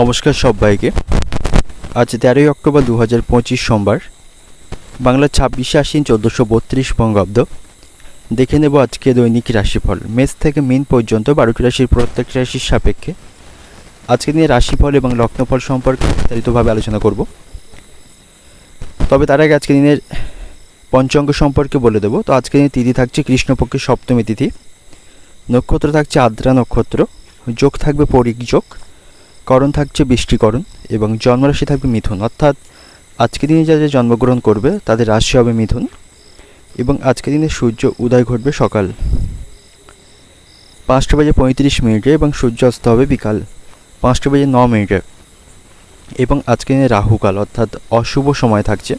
নমস্কার সবাইকে। আজ তেরোই অক্টোবর দু হাজার পঁচিশ সোমবার, বাংলা ছাব্বিশে আশ্বিন চোদ্দোশো বত্রিশ বঙ্গাব্দ। দেখে নেব আজকে দৈনিক রাশিফল। মেষ থেকে মিন পর্যন্ত বারোটি রাশির প্রত্যেক রাশির সাপেক্ষে। আজকে নিয়ে রাশিফল এবং লগ্নফল সম্পর্কে বিস্তারিতভাবে আলোচনা করব। তবে তার আগে আজকে দিনের পঞ্চাঙ্গ সম্পর্কে বলে দেবো। তো আজকে দিনে তিথি থাকছে কৃষ্ণপক্ষের সপ্তমী তিথি। নক্ষত্র থাকছে আদ্রা নক্ষত্র। যোগ থাকবে পরিক যোগ। করণ থাকছে বৃষ্টিকরণ এবং জন্মরাশি থাকবে মিথুন। অর্থাৎ আজকে দিনে যারা জন্মগ্রহণ করবে, তাদের রাশি হবে মিথুন এবং আজকে দিনে সূর্য উদয় ঘটবে সকাল। পাঁচটা বাজে পঁয়ত্রিশ মিনিটে এবং সূর্য অস্ত হবে বিকাল। পাঁচটা বাজে ন মিনিটে এবং আজকে দিনে রাহুকাল, অর্থাৎ অশুভ সময় থাকছে।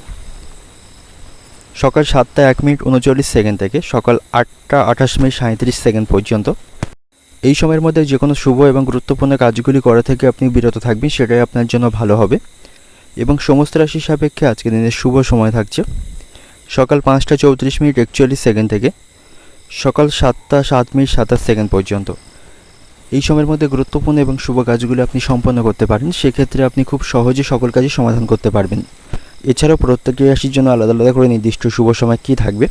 সকাল সাতটা এক মিনিট উনচল্লিশ সেকেন্ড থেকে সকাল আটটা আঠাশ মিনিট সাঁত্রিশ সেকেন্ড পর্যন্ত। এই সময়ের মধ্যে যে কোনো শুভ এবং গুরুত্বপূর্ণ কাজগুলি করা থেকে আপনি বিরত থাকবেন, সেটাই আপনার জন্য ভালো হবে। এবং সমস্ত রাশির সাপেক্ষে আজকে দিনের শুভ সময় থাকছে। সকাল পাঁচটা চৌত্রিশ মিনিট একচল্লিশ সেকেন্ড থেকে, সকাল সাতটা সাত মিনিট সাতাশ সেকেন্ড পর্যন্ত। এই সময়ের মধ্যে গুরুত্বপূর্ণ এবং শুভ কাজগুলি আপনি সম্পন্ন করতে পারেন, সেক্ষেত্রে আপনি খুব সহজে সকল কাজই সমাধান করতে পারবেন। এছাড়াও প্রত্যেকটি রাশির জন্য আলাদা আলাদা করে নির্দিষ্ট শুভ সময় কী থাকবে?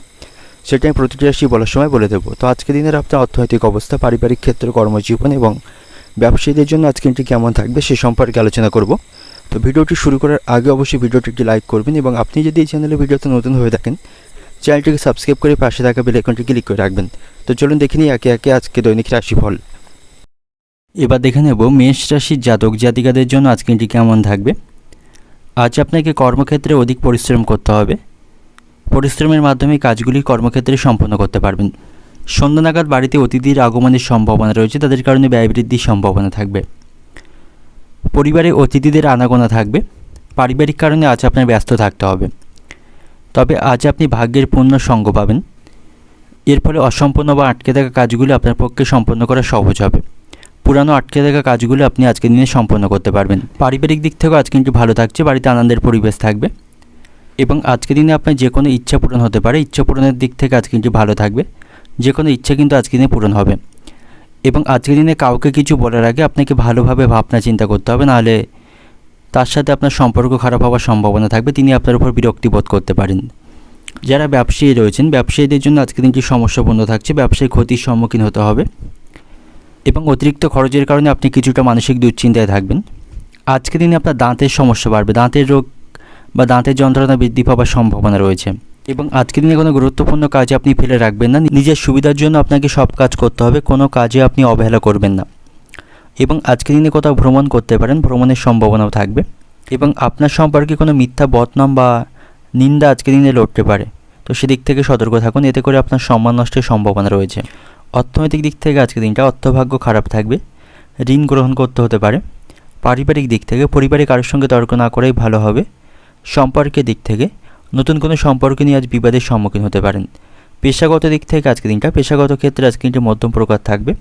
সেটা আমি প্রতিটি রাশি বলার সময় বলে দেবো। তো আজকে দিনের আপনার অর্থনৈতিক অবস্থা, পারিবারিক ক্ষেত্র, কর্মজীবন এবং ব্যবসায়ীদের জন্য আজকে দিনটি কেমন থাকবে সে সম্পর্কে আলোচনা করব। তো ভিডিওটি শুরু করার আগে অবশ্যই ভিডিওটি একটি লাইক করবেন এবং আপনি যদি এই চ্যানেলে ভিডিওতে নতুন হয়ে থাকেন, চ্যানেলটিকে সাবস্ক্রাইব করে পাশে থাকা বেল আইকনটি ক্লিক করে রাখবেন। তো চলুন দেখে নিই একে একে আজকে দৈনিক রাশিফল। এবার দেখে নেব মেষ রাশির জাতক জাতিকাদের জন্য আজকে দিনটি কেমন থাকবে। আজ আপনাকে কর্মক্ষেত্রে অধিক পরিশ্রম করতে হবে। পরিশ্রমের মাধ্যমে কাজগুলি কর্মক্ষেত্রে সম্পন্ন করতে পারবেন। সন্ধ্যা নাগাদ বাড়িতে অতিথির আগমনের সম্ভাবনা রয়েছে, তাদের কারণে ব্যয় বৃদ্ধির সম্ভাবনা থাকবে। পরিবারে অতিথিদের আনাগোনা থাকবে, পারিবারিক কারণে আজ আপনার ব্যস্ত থাকতে হবে। তবে আজ আপনি ভাগ্যের পূর্ণ সঙ্গ পাবেন। এর ফলে অসম্পূর্ণ বা আটকে থাকা কাজগুলি আপনার পক্ষে সম্পন্ন করা সহজ হবে। পুরানো আটকে থাকা কাজগুলো আপনি আজকের দিনে সম্পন্ন করতে পারবেন। পারিবারিক দিক থেকেও আজ কিন্তু ভালো থাকছে, বাড়িতে আনন্দের পরিবেশ থাকবে। এবং আজকের দিনে আপনার যে কোনো ইচ্ছা পূরণ হতে পারে। ইচ্ছা পূরণের দিক থেকে আজ কিন্তু ভালো থাকবে। যে কোনো ইচ্ছা কিন্তু আজকের দিনে পূরণ হবে। এবং আজকের দিনে কাউকে কিছু বলার আগে আপনাকে ভালোভাবে ভাবনা চিন্তা করতে হবে। নাহলে তার সাথে আপনার সম্পর্ক খারাপ হওয়ার সম্ভাবনা থাকবে। তিনি আপনার উপর বিরক্তি বোধ করতে পারেন। যারা ব্যবসায়ী রয়েছেন, ব্যবসায়ীদের জন্য আজকের দিনটি সমস্যাপূর্ণ থাকছে। ব্যবসায়ী ক্ষতির সম্মুখীন হতে হবে। এবং অতিরিক্ত খরচের কারণে আপনি কিছুটা মানসিক দুশ্চিন্তায় থাকবেন। আজকের দিনে আপনার দাঁতের সমস্যা বাড়বে। দাঁতের রোগ বা দাঁতের যন্ত্রণা বৃদ্ধি পাওয়ার সম্ভাবনা রয়েছে। এবং আজকের দিনে কোনো গুরুত্বপূর্ণ কাজে আপনি ফেলে রাখবেন না। নিজের সুবিধার জন্য আপনাকে সব কাজ করতে হবে, কোনো কাজে আপনি অবহেলা করবেন না। এবং আজকের দিনে কোথাও ভ্রমণ করতে পারেন, ভ্রমণের সম্ভাবনাও থাকবে। এবং আপনার সম্পর্কে কোনো মিথ্যা বদনাম বা নিন্দা আজকের দিনে লড়তে পারে। তো সেদিক থেকে সতর্ক থাকুন, এতে করে আপনার সম্মান নষ্টের সম্ভাবনা রয়েছে। অর্থনৈতিক দিক থেকে আজকের দিনটা অর্থভাগ্য খারাপ থাকবে। ঋণ গ্রহণ করতে হতে পারে। পারিবারিক দিক থেকে পরিবারে কারোর সঙ্গে তর্ক না করাই ভালো হবে। সম্পর্কের দিক থেকে নতুন কোনো সম্পর্ক নিয়ে আজ বিবাদের সম্মুখীন হতে পারেন। পেশাগত দিক থেকে আজকের দিনটা, পেশাগত ক্ষেত্রে আজকে দিনটি মধ্যম প্রকার থাকবে।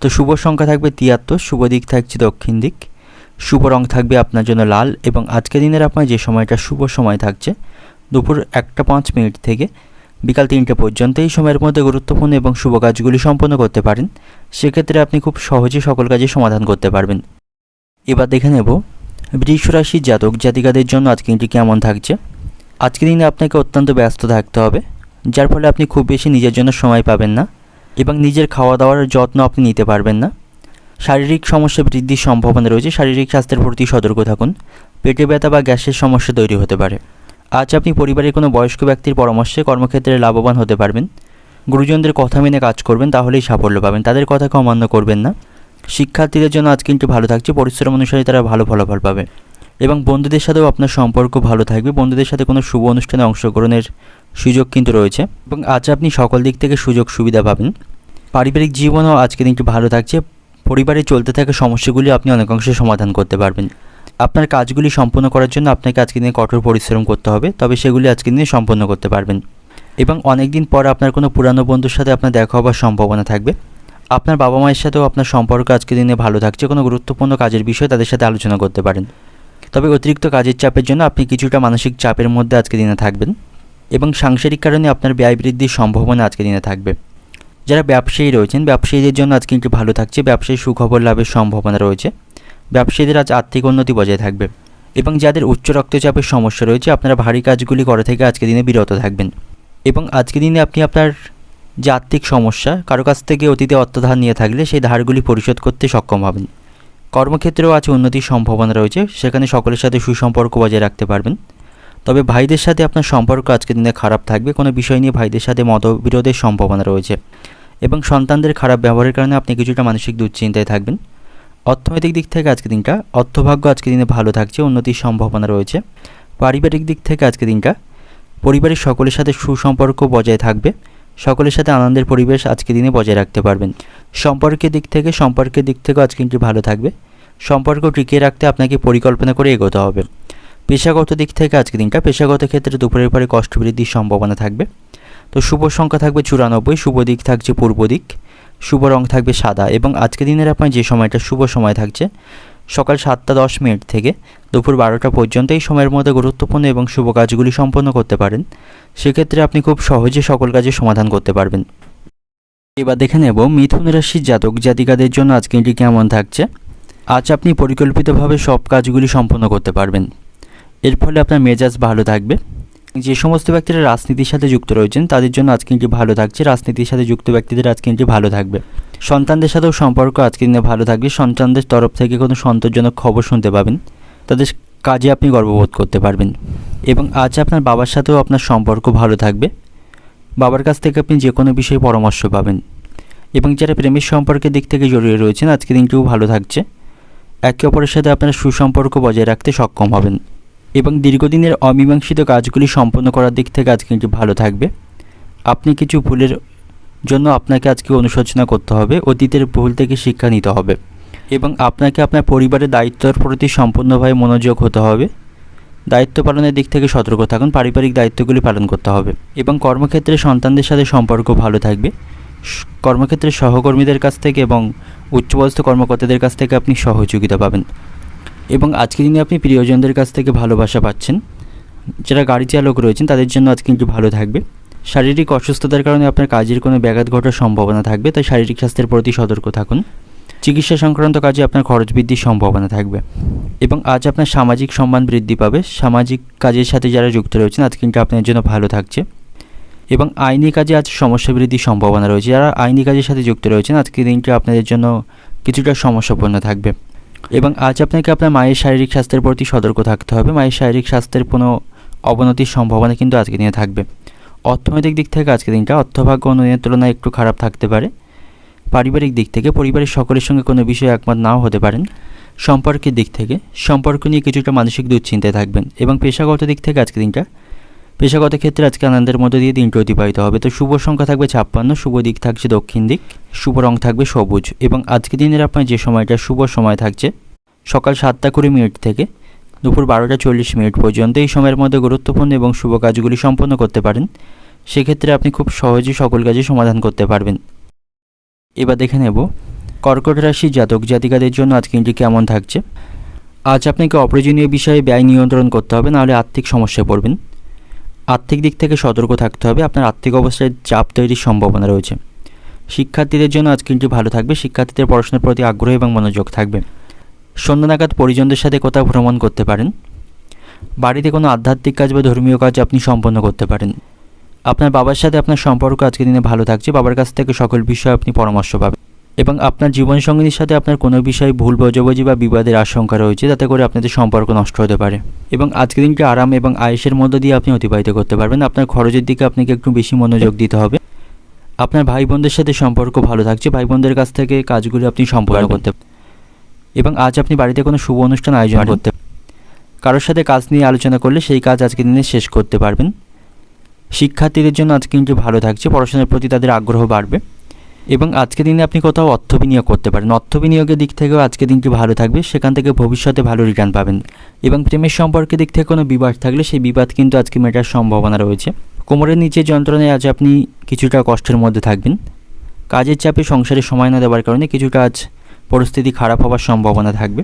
তো শুভ সংখ্যা থাকবে তিয়াত্তর, শুভ দিক থাকছে দক্ষিণ দিক। শুভ রং থাকবে আপনার জন্য লাল এবং আজকের দিনের আপনার যে সময়টা, শুভ সময় থাকছে দুপুর একটা পাঁচ মিনিট থেকে বিকাল তিনটে পর্যন্ত। এই সময়ের মধ্যে গুরুত্বপূর্ণ এবং শুভ কাজগুলি সম্পন্ন করতে পারেন। সেক্ষেত্রে আপনি খুব সহজে সকল কাজে সমাধান করতে পারবেন। এবার দেখে নেব বৃষ রাশির জাতক জাতিকাদের জন্য আজকে দিনটি কেমন থাকছে? আজকের দিনে আপনাকে অত্যন্ত ব্যস্ত থাকতে হবে, যার ফলে আপনি খুব বেশি নিজের জন্য সময় পাবেন না এবং নিজের খাওয়া দাওয়ার যত্ন আপনি নিতে পারবেন না। শারীরিক সমস্যা বৃদ্ধির সম্ভাবনা রয়েছে, শারীরিক স্বাস্থ্যের প্রতি সতর্ক থাকুন, পেটে ব্যথা বা গ্যাসের সমস্যা তৈরি হতে পারে। আজ আপনি পরিবারের কোনো বয়স্ক ব্যক্তির পরামর্শে কর্মক্ষেত্রে লাভবান হতে পারবেন। গুরুজনদের কথা মেনে কাজ করবেন, তাহলেই সাফল্য পাবেন, তাদের কথাকে অমান্য করবেন না। শিক্ষার্থীদের জন্য আজ কিন্তু ভালো থাকছে। পরিশ্রম অনুসারে তারা ভালো ফলাফল পাবে। এবং বন্ধুদের সাথেও আপনার সম্পর্ক ভালো থাকবে। বন্ধুদের সাথে কোনো শুভ অনুষ্ঠানে অংশগ্রহণের সুযোগ কিন্তু রয়েছে। এবং আজ আপনি সকল দিক থেকে সুযোগ সুবিধা পাবেন। পারিবারিক জীবনও আজকে দিনটি ভালো থাকছে। পরিবারে চলতে থাকা সমস্যাগুলি আপনি অনেকাংশে সমাধান করতে পারবেন। আপনার কাজগুলি সম্পন্ন করার জন্য আপনাকে আজকে দিনে কঠোর পরিশ্রম করতে হবে। তবে সেগুলি আজকে দিনে সম্পন্ন করতে পারবেন। এবং অনেক দিন পর আপনার কোনো পুরানো বন্ধুর সাথে আপনার দেখা হওয়ার সম্ভাবনা থাকবে। আপনার বাবা মায়ের সাথেও আপনার সম্পর্ক আজকে দিনে ভালো থাকছে, কোনো গুরুত্বপূর্ণ কাজের বিষয়ে তাদের সাথে আলোচনা করতে পারেন। তবে অতিরিক্ত কাজের চাপের জন্য আপনি কিছুটা মানসিক চাপের মধ্যে আজকে দিনে থাকবেন এবং সাংসারিক কারণে আপনার ব্যয় বৃদ্ধির সম্ভাবনা আজকে দিনে থাকবে। যারা ব্যবসায়ী রয়েছেন, ব্যবসায়ীদের জন্য আজকে একটু ভালো থাকছে, ব্যবসায়ী সুখবর লাভের সম্ভাবনা রয়েছে। ব্যবসায়ীদের আজ আর্থিক উন্নতি বজায় থাকবে এবং যাদের উচ্চ রক্তচাপের সমস্যা রয়েছে, আপনারা ভারী কাজগুলি করা থেকে আজকে দিনে বিরত থাকবেন। এবং আজকে দিনে আপনি আপনার যে আর্থিক সমস্যা, কারও কাছ থেকে অতীতে অর্থধার নিয়ে থাকলে সেই ধারগুলি পরিশোধ করতে সক্ষম হবেন। কর্মক্ষেত্রেও আছে উন্নতির সম্ভাবনা রয়েছে, সেখানে সকলের সাথে সুসম্পর্ক বজায় রাখতে পারবেন। তবে ভাইদের সাথে আপনার সম্পর্ক আজকের দিনে খারাপ থাকবে, কোনো বিষয় নিয়ে ভাইদের সাথে মতবিরোধের সম্ভাবনা রয়েছে এবং সন্তানদের খারাপ ব্যবহারের কারণে আপনি কিছুটা মানসিক দুশ্চিন্তায় থাকবেন। অর্থনৈতিক দিক থেকে আজকে দিনটা, অর্থভাগ্য আজকে দিনে ভালো থাকছে, উন্নতির সম্ভাবনা রয়েছে। পারিবারিক দিক থেকে আজকে দিনটা, পরিবারের সকলের সাথে সুসম্পর্ক বজায় থাকবে। সকলের সাথে আনন্দের পরিবেশ আজকে দিনে বজায় রাখতে পারবেন। সম্পর্কের দিক থেকে, সম্পর্কের দিক থেকেও আজকে দিনটি ভালো থাকবে। সম্পর্ক টিকিয়ে রাখতে আপনাকে পরিকল্পনা করে এগোতে হবে। পেশাগত দিক থেকে আজকে দিনটা, পেশাগত ক্ষেত্রে দুপুরের পরে কষ্ট বৃদ্ধির সম্ভাবনা থাকবে। তো শুভ সংখ্যা থাকবে চুরানব্বই, শুভ দিক থাকছে পূর্ব দিক, শুভ রং থাকবে সাদা এবং আজকে দিনের আপনার যে সময়টা, শুভ সময় থাকছে সকাল সাতটা দশ মিনিট থেকে দুপুর বারোটা পর্যন্ত এই সময়ের মধ্যে গুরুত্বপূর্ণ এবং শুভ কাজগুলি সম্পন্ন করতে পারেন। সেক্ষেত্রে আপনি খুব সহজে সকল কাজের সমাধান করতে পারবেন। এবার দেখে নেব মিথুন রাশির জাতক জাতিকাদের জন্য আজকে এটি কেমন থাকছে। আজ আপনি পরিকল্পিতভাবে সব কাজগুলি সম্পন্ন করতে পারবেন। এর ফলে আপনার মেজাজ ভালো থাকবে। যে সমস্ত ব্যক্তিরা রাজনীতির সাথে যুক্ত রয়েছেন, তাদের জন্য আজকে এটি ভালো থাকছে। রাজনীতির সাথে যুক্ত ব্যক্তিদের আজকে এটি ভালো থাকবে। সন্তানদের সাথেও সম্পর্ক আজকে দিনে ভালো থাকবে। সন্তানদের তরফ থেকে কোনো সন্তোষজনক খবর শুনতে পাবেন। তাদের কাজে আপনি গর্ববোধ করতে পারবেন। এবং আজ আপনার বাবার সাথেও আপনার সম্পর্ক ভালো থাকবে। বাবার কাছ থেকে আপনি যে কোনো বিষয়ে পরামর্শ পাবেন। এবং যারা প্রেমের সম্পর্কের দিক থেকে জড়িয়ে রয়েছেন আজকে দিনটিও ভালো থাকছে। একে অপরের সাথে আপনার সুসম্পর্ক বজায় রাখতে সক্ষম হবেন। এবং দীর্ঘদিনের অমীমাংসিত কাজগুলি সম্পন্ন করার দিক থেকে আজকে কিন্তু ভালো থাকবে। আপনি কিছু ভুলের জন্য আপনাকে আজকে অনুশোচনা করতে হবে, অতীতের ভুল থেকে শিক্ষা নিতে হবে এবং আপনাকে আপনার পরিবারের দায়িত্বের প্রতি সম্পূর্ণভাবে মনোযোগ হতে হবে। দায়িত্ব পালনের দিক থেকে সতর্ক থাকুন, পারিবারিক দায়িত্বগুলি পালন করতে হবে এবং কর্মক্ষেত্রে সন্তানদের সাথে সম্পর্ক ভালো থাকবে। কর্মক্ষেত্রে সহকর্মীদের কাছ থেকে এবং উচ্চপদস্থ কর্মকর্তাদের কাছ থেকে আপনি সহযোগিতা পাবেন এবং আজকের দিনে আপনি প্রিয়জনদের কাছ থেকে ভালোবাসা পাচ্ছেন। যারা গাড়ি চালক রয়েছেন, তাদের জন্য আজকে কিন্তু ভালো থাকবে। শারীরিক অসুস্থতার কারণে আপনার কাজের কোনো ব্যাঘাত ঘটার সম্ভাবনা থাকবে, তাই শারীরিক স্বাস্থ্যের প্রতি সতর্ক থাকুন। চিকিৎসা সংক্রান্ত কাজে আপনার খরচ বৃদ্ধির সম্ভাবনা থাকবে এবং আজ আপনার সামাজিক সম্মান বৃদ্ধি পাবে। সামাজিক কাজের সাথে যারা যুক্ত রয়েছেন, আজ কিন্তু আপনার জন্য ভালো থাকছে এবং আইনি কাজে আজ সমস্যা বৃদ্ধির সম্ভাবনা রয়েছে। যারা আইনি কাজের সাথে যুক্ত রয়েছেন আজকের দিনটি আপনাদের জন্য কিছুটা সমস্যাপূর্ণ থাকবে এবং আজ আপনাকে আপনার মায়ের শারীরিক স্বাস্থ্যের প্রতি সতর্ক থাকতে হবে। মায়ের শারীরিক স্বাস্থ্যের কোনো অবনতির সম্ভাবনা কিন্তু আজকে দিনে থাকবে। অর্থনৈতিক দিক থেকে আজকের দিনটা অর্থভাগ্য অন্যদিনের তুলনায় একটু খারাপ থাকতে পারে। পারিবারিক দিক থেকে পরিবারের সকলের সঙ্গে কোনো বিষয়ে একমত নাও হতে পারেন। সম্পর্কের দিক থেকে সম্পর্ক নিয়ে কিছুটা মানসিক দুশ্চিন্তায় থাকবেন এবং পেশাগত দিক থেকে আজকে দিনটা পেশাগত ক্ষেত্রে আজকে আনন্দের মধ্যে দিয়ে দিনটি অতিবাহিত হবে। তো শুভ সংখ্যা থাকবে ছাপ্পান্ন, শুভ দিক থাকছে দক্ষিণ দিক, শুভ রং থাকবে সবুজ এবং আজকে দিনের আপনার যে সময়টা, শুভ সময় থাকছে সকাল সাতটা কুড়ি মিনিট থেকে দুপুর বারোটা চল্লিশ মিনিট পর্যন্ত এই সময়ের মধ্যে গুরুত্বপূর্ণ এবং শুভ কাজগুলি সম্পন্ন করতে পারেন। সেক্ষেত্রে আপনি খুব সহজেই সকল কাজে সমাধান করতে পারবেন। এবার দেখে নেব, কর্কট রাশি জাতক জাতিকাদের জন্য আজকে দিনটি কেমন থাকছে? আজ আপনাকে অপ্রয়োজনীয় বিষয়ে ব্যয় নিয়ন্ত্রণ করতে হবে, নাহলে আর্থিক সমস্যায় পড়বেন। আর্থিক দিক থেকে সতর্ক থাকতে হবে, আপনার আর্থিক অবস্থায় চাপ তৈরির সম্ভাবনা রয়েছে। শিক্ষার্থীদের জন্য আজকে দিনটি ভালো থাকবে, শিক্ষার্থীদের পড়াশোনার প্রতি আগ্রহ এবং মনোযোগ থাকবে। সন্ধ্যা নাগাদ পরিজনদের সাথে কোথাও ভ্রমণ করতে পারেন। বাড়িতে কোনো আধ্যাত্মিক কাজ বা ধর্মীয় কাজ আপনি সম্পন্ন করতে পারেন। আপনার বাবার সাথে আপনার সম্পর্ক আজকে দিনে ভালো থাকছে বাবার কাছ থেকে সকল বিষয়ে আপনি পরামর্শ পাবেন এবং আপনার জীবনসঙ্গিনীর সাথে আপনার কোনো বিষয়ে ভুল বোঝাবুঝি বা বিবাদের আশঙ্কা রয়েছে যাতে করে আপনাদের সম্পর্ক নষ্ট হতে পারে এবং আজকের দিনটি আরাম এবং আয়েসের মধ্য দিয়ে আপনি অতিবাহিত করতে পারবেন। আপনার খরচের দিকে আপনাকে একটু বেশি মনোযোগ দিতে হবে। আপনার ভাই বোনদের সাথে সম্পর্ক ভালো থাকছে ভাই বোনদের কাছ থেকে কাজগুলি আপনি সম্পন্ন করতে এবং আজ আপনি বাড়িতে কোনো শুভ অনুষ্ঠান আয়োজন করতে কারোর সাথে কাজ নিয়ে আলোচনা করলে সেই কাজ আজকের দিনে শেষ করতে পারবেন। শিক্ষার্থীদের জন্য আজকে কিন্তু ভালো থাকছে পড়াশোনার প্রতি তাদের আগ্রহ বাড়বে এবং আজকের দিনে আপনি কোথাও অর্থ বিনিয়োগ করতে পারেন অর্থ বিনিয়োগের দিক থেকেও আজকের দিনটি ভালো থাকবে সেখান থেকে ভবিষ্যতে ভালো রিটার্ন পাবেন এবং প্রেমের সম্পর্কের দিক থেকে কোনো বিবাদ থাকলে সেই বিবাদ কিন্তু আজকে মেটার সম্ভাবনা রয়েছে। কোমরের নিচে যন্ত্রণায় আজ আপনি কিছুটা কষ্টের মধ্যে থাকবেন। কাজের চাপে সংসারে সময় না দেওয়ার কারণে কিছুটা আজ পরিস্থিতি খারাপ হওয়ার সম্ভাবনা থাকবে।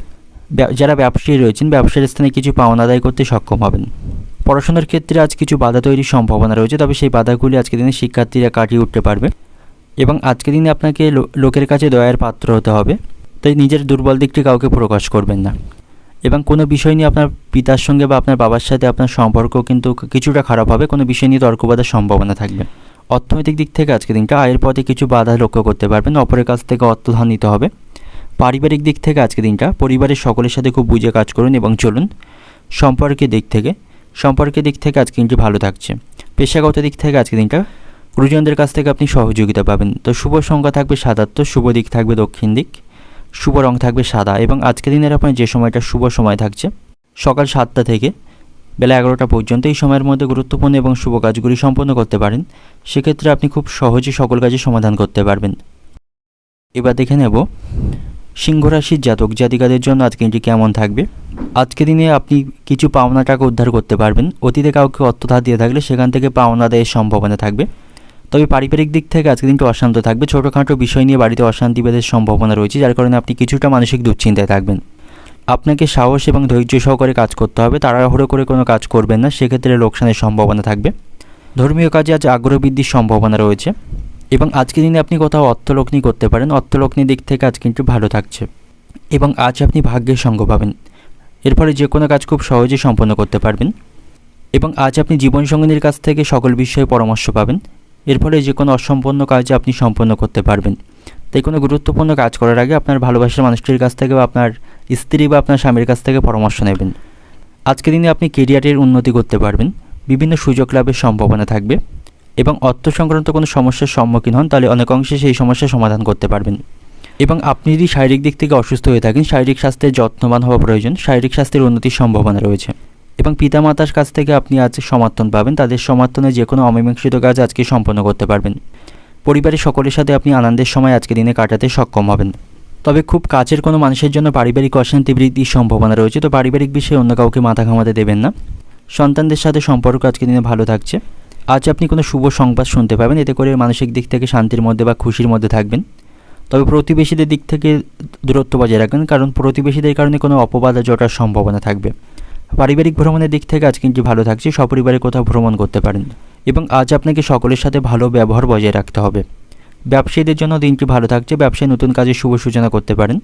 যারা ব্যবসায়ী রয়েছেন ব্যবসার স্থানে কিছু পাওনা আদায় করতে সক্ষম হবেন। পড়াশোনার ক্ষেত্রে আজ কিছু বাধা তৈরির সম্ভাবনা রয়েছে, তবে সেই বাধাগুলি আজকের দিনে শিক্ষার্থীরা কাটিয়ে উঠতে পারবে। এবং আজকের দিনে আপনাকে লোকের কাছে দয়ার পাত্র হতে হবে, তাই নিজের দুর্বল দিকটি কাউকে প্রকাশ করবেন না। এবং কোনো বিষয় নিয়ে আপনার পিতার সঙ্গে বা আপনার বাবার সাথে আপনার সম্পর্ক কিন্তু কিছুটা খারাপ হবে, কোনো বিষয় নিয়ে তর্কবাদের সম্ভাবনা থাকবে। অর্থনৈতিক দিক থেকে আজকে দিনটা আয়ের পথে কিছু বাধা লক্ষ্য করতে পারবেন, অপরের কাছ থেকে অর্থধান নিতে হবে। পারিবারিক দিক থেকে আজকে দিনটা, পরিবারের সকলের সাথে খুব বুঝে কাজ করুন এবং চলুন। সম্পর্কের দিক থেকে, সম্পর্কের দিক থেকে আজকে দিনটি ভালো থাকছে। পেশাগত দিক থেকে আজকে দিনটা, গুরুজনদের কাছ থেকে আপনি সহযোগিতা পাবেন। তো শুভ সংখ্যা থাকবে সাতাত্তর শুভ দিক থাকবে দক্ষিণ দিক, শুভ রং থাকবে সাদা এবং আজকের দিনের আপনার যে সময়টা, শুভ সময় থাকছে, সকাল সাতটা থেকে বেলা এগারোটা পর্যন্ত এই সময়ের মধ্যে গুরুত্বপূর্ণ এবং শুভ কাজগুলি সম্পন্ন করতে পারেন। সেক্ষেত্রে আপনি খুব সহজে সকল কাজে সমাধান করতে পারবেন। এবার দেখে নেব সিংহ রাশির জাতক জাতিকাদের জন্য আজকে দিনটি কেমন থাকবে? আজকে দিনে আপনি কিছু পাওনা টাকা উদ্ধার করতে পারবেন। অতীতে কাউকে অর্থ ধার দিয়ে থাকলে সেখান থেকে পাওনা আদায়ের সম্ভাবনা থাকবে। তবে পারিবারিক দিক থেকে আজকে দিনটি অশান্ত থাকবে। ছোটোখাটো বিষয় নিয়ে বাড়িতে অশান্তি বেদের সম্ভাবনা রয়েছে, যার কারণে আপনি কিছুটা মানসিক দুশ্চিন্তায় থাকবেন। আপনাকে সাহস এবং ধৈর্য সহকারে কাজ করতে হবে। তাড়াহুড়ো করে কোনো কাজ করবেন না। সেক্ষেত্রে লোকসানের সম্ভাবনা থাকবে। ধর্মীয় কাজে আজ আগ্রহ বৃদ্ধির সম্ভাবনা রয়েছে। এবং আজকে দিনে আপনি কোথাও অর্থলগ্নি করতে পারেন। অর্থলগ্নি দিক থেকে আজ কিন্তু ভালো থাকছে। এবং আজ আপনি ভাগ্যের সঙ্গ পাবেন। এর ফলে যে কোনো কাজ খুব সহজেই সম্পন্ন করতে পারবেন। এবং আজ আপনি জীবনসঙ্গিনীর কাছ থেকে সকল বিষয়ে পরামর্শ পাবেন। এর ফলে যে কোনো অসম্পন্ন কাজ আপনি সম্পন্ন করতে পারবেন। তাই কোনো গুরুত্বপূর্ণ কাজ করার আগে আপনার ভালোবাসার মানুষটির কাছ থেকে বা আপনার স্ত্রী বা আপনার স্বামীর কাছ থেকে পরামর্শ নেবেন। আজকের দিনে আপনি কেরিয়ারের উন্নতি করতে পারবেন। বিভিন্ন সুযোগ লাভের সম্ভাবনা থাকবে। এবং অর্থ সংক্রান্ত কোনো সমস্যার সম্মুখীন হন, তাহলে অনেক অংশে সেই সমস্যার সমাধান করতে পারবেন। এবং আপনি যদি শারীরিক দিক থেকে অসুস্থ হয়ে থাকেন, শারীরিক স্বাস্থ্যের যত্নবান হওয়া প্রয়োজন, শারীরিক স্বাস্থ্যের উন্নতির সম্ভাবনা রয়েছে। এবং পিতামাতার কাছ থেকে আপনি আজ সমর্থন পাবেন, তাদের সমর্থনে যে কোনো অমীমাংসিত কাজ আজকে সম্পন্ন করতে পারবেন। পরিবারের সকলের সাথে আপনি আনন্দের সময় আজকে দিনে কাটাতে সক্ষম হবেন। তবে খুব কাছের কোনো মানুষের জন্য পারিবারিক অশান্তি বৃদ্ধির সম্ভাবনা রয়েছে, তো পারিবারিক বিষয়ে অন্য কাউকে মাথা ঘামাতে দেবেন না। সন্তানদের সাথে সম্পর্ক আজকে দিনে ভালো থাকছে। আজ আপনি কোনো শুভ সংবাদ শুনতে পাবেন। এতে করে মানসিক দিক থেকে শান্তির মধ্যে বা খুশির মধ্যে থাকবেন। তবে প্রতিবেশীদের দিক থেকে দূরত্ব বজায় রাখবেন, কারণ প্রতিবেশীদের কারণে কোনো অপবাদ জটার সম্ভাবনা থাকবে। পারিবারিক ভ্রমণের দিক থেকে আজ কিন্তু ভালো থাকছে, সপরিবারে কোথাও ভ্রমণ করতে পারেন। এবং আজ আপনাকে সকলের সাথে ভালো ব্যবহার বজায় রাখতে হবে। ব্যবসায়ীদের জন্য দিনটি ভালো থাকছে, ব্যবসায় নতুন কাজের শুভ সূচনা করতে পারেন।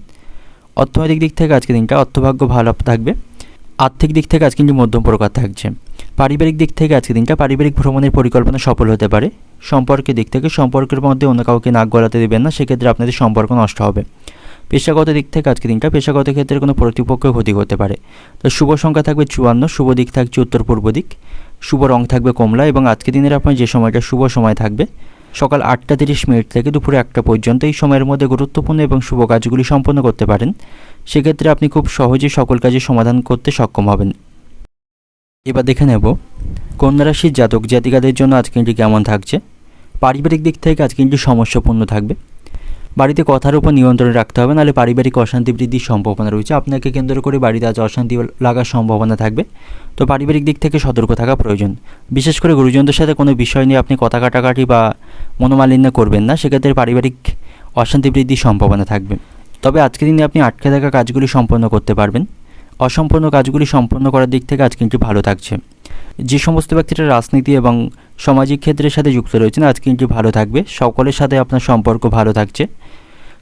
অর্থনৈতিক দিক থেকে আজকে দিনটা অর্থভাগ্য ভালো থাকবে। আর্থিক দিক থেকে আজ কিন্তু মধ্যম প্রকার থাকছে। পারিবারিক দিক থেকে আজকে দিনটা পারিবারিক ভ্রমণের পরিকল্পনা সফল হতে পারে। সম্পর্কের দিক থেকে সম্পর্কের মধ্যে অন্য কাউকে নাক গলাতে দেবেন না, সেক্ষেত্রে আপনাদের সম্পর্ক নষ্ট হবে। পেশাগত দিক থেকে আজকে দিনটা পেশাগত ক্ষেত্রে কোনো প্রতিপক্ষ ক্ষতি করতে পারে। তো শুভ সংখ্যা থাকবে চুয়ান্ন, শুভ দিক থাকছে উত্তর পূর্ব দিক। শুভ রং থাকবে কমলা এবং আজকে দিনের আপনার যে সময়টা শুভ সময় থাকবে, সকাল আটটা তিরিশ মিনিট থেকে দুপুরে একটা পর্যন্ত এই সময়ের মধ্যে গুরুত্বপূর্ণ এবং শুভ কাজগুলি সম্পন্ন করতে পারেন। সেক্ষেত্রে আপনি খুব সহজেই সকল কাজের সমাধান করতে সক্ষম হবেন। এবার দেখে নেব, কন্যা রাশির জাতক জাতিকাদের জন্য আজকে দিনটি কেমন থাকছে? পারিবারিক দিক থেকে আজকে দিনটি সমস্যাপূর্ণ থাকবে। বাড়িতে কথার উপর নিয়ন্ত্রণ রাখতে হবে, নাহলে পারিবারিক অশান্তি বৃদ্ধির সম্ভাবনা রয়েছে। আপনাকে কেন্দ্র করে বাড়িতে আজ অশান্তি লাগার সম্ভাবনা থাকবে। তো পারিবারিক দিক থেকে সতর্ক থাকা প্রয়োজন। বিশেষ করে গুরুজনদের সাথে কোনো বিষয় নিয়ে আপনি কথা কাটাকাটি বা মনোমালিন্য করবেন না, সেক্ষেত্রে পারিবারিক অশান্তি বৃদ্ধির সম্ভাবনা থাকবে। তবে আজকের দিনে আপনি আটকে থাকা কাজগুলি সম্পন্ন করতে পারবেন। অসম্পূর্ণ কাজগুলি সম্পন্ন করার দিক থেকে আজ কিন্তু ভালো থাকছে। যে সমস্ত ব্যক্তিরা রাজনীতি এবং সামাজিক ক্ষেত্রের সাথে যুক্ত রয়েছেন, আজ কিন্তু ভালো থাকবে। সকলের সাথে আপনার সম্পর্ক ভালো থাকছে।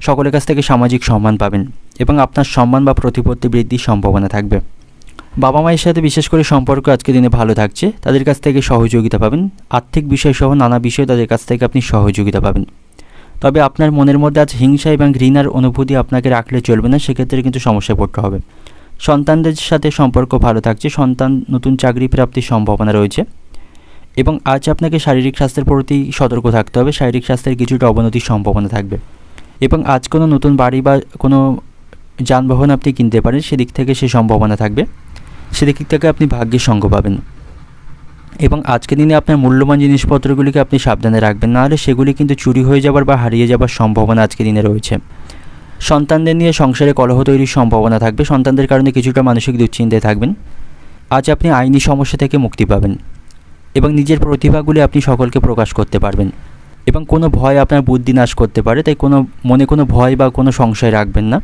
সকলের কাছ থেকে সামাজিক সম্মান পাবেন এবং আপনার সম্মান বা প্রতিপত্তি বৃদ্ধির সম্ভাবনা থাকবে। বাবা মায়ের সাথে বিশেষ করে সম্পর্ক আজকে দিনে ভালো থাকছে। তাদের কাছ থেকে সহযোগিতা পাবেন। আর্থিক বিষয় সহ নানা বিষয়ে তাদের কাছ থেকে আপনি সহযোগিতা পাবেন। তবে আপনার মনের মধ্যে আজ হিংসা এবং ঘৃণার অনুভূতি আপনাকে রাখলে চলবে না। সেক্ষেত্রে কিন্তু সমস্যায় পড়তে হবে। সন্তানদের সাথে সম্পর্ক ভালো থাকছে, সন্তান নতুন চাকরি প্রাপ্তির সম্ভাবনা রয়েছে। এবং আজ আপনাকে শারীরিক স্বাস্থ্যের প্রতি সতর্ক থাকতে হবে, শারীরিক স্বাস্থ্যের কিছুটা অবনতির সম্ভাবনা থাকবে। এবং আজ কোনো নতুন বাড়ি বা কোনো যানবাহন আপনি কিনতে পারেন, সেদিক থেকে সে সম্ভাবনা থাকবে। সেদিক থেকে আপনি ভাগ্যের সঙ্গ পাবেন। এবং আজকের দিনে আপনার মূল্যবান জিনিসপত্রগুলিকে আপনি সাবধানে রাখবেন, নাহলে সেগুলি কিন্তু চুরি হয়ে যাবার বা হারিয়ে যাবার সম্ভাবনা আজকের দিনে রয়েছে। সন্তানদের নিয়ে সংসারে কলহ তৈরির সম্ভাবনা থাকবে। সন্তানদের কারণে কিছুটা মানসিক দুশ্চিন্তায় থাকবেন। আজ আপনি আইনি সমস্যা থেকে মুক্তি পাবেন এবং নিজের প্রতিভাগুলি আপনি সকলকে প্রকাশ করতে পারবেন এবং কোনো ভয় আপনার বুদ্ধি নাশ করতে পারে, তাই কোনো, মনে কোনো ভয় বা কোনো সংশয় রাখবেন না